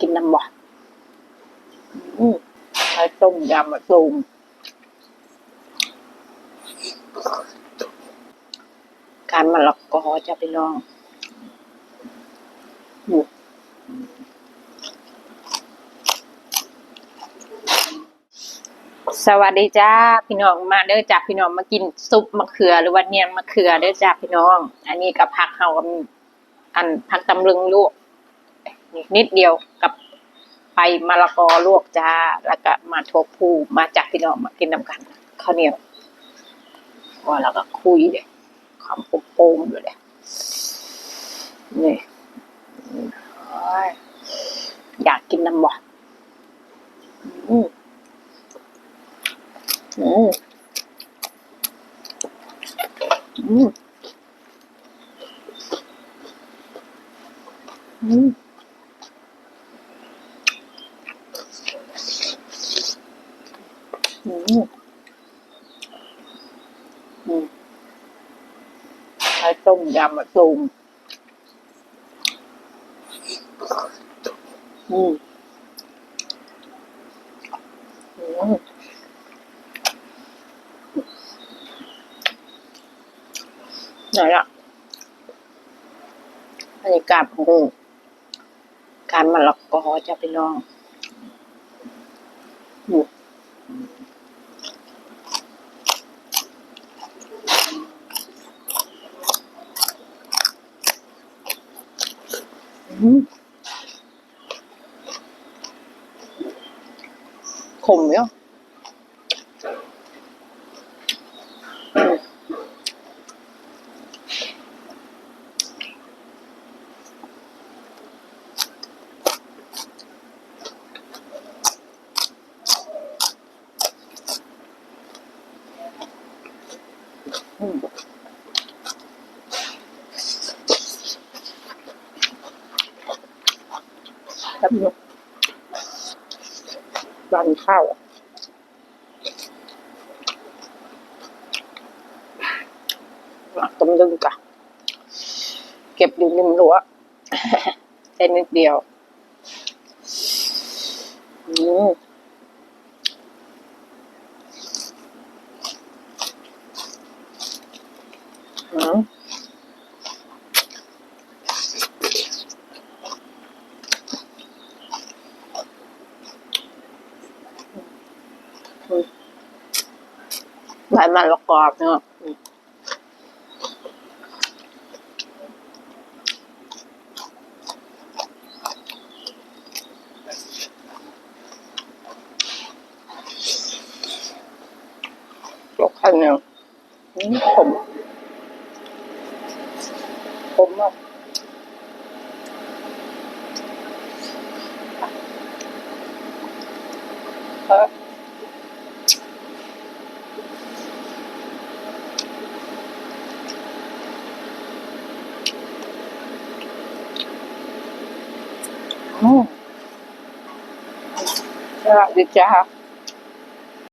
กินน้ำบ่อืมใช้ต้มยำมะตูมการมะละกอจะไปลองอืมสวัสดีจ้าพี่น้องมาเด้อจ้าพี่น้องมากินซุปมะเขือ หรือว่าเนียนมะเขือเด้อจ้าพี่น้อง อันนี้กับผักเฮากับอันผักตำลึงลวก นิดเดียวกับไปมะละกอลวกจ้า แล้วก็มาทวพูมาจากพี่น้องมากินน้ำกันข้าวเหนียวว่าแล้วก็คุยเลยความโปมๆอยู่เลยนี่อยอยากกินน้ำบ่อืมอืมอืมอืมอืม อืมใช้ต้มยำมะตูมอืมอืมไหนล่ะบรรยากาศของการมะละกอจะไปลองอืม อืมขมเนาะอืมอืมครับดันข้าวหลักตำลึงกะ เก็บอยู่ริมรั้วแค่นิดเดียวอืมอืม ใบมันละกอบเนาะลกขันเนี่ยผมผมมากครั อืมสวัสดีจ้า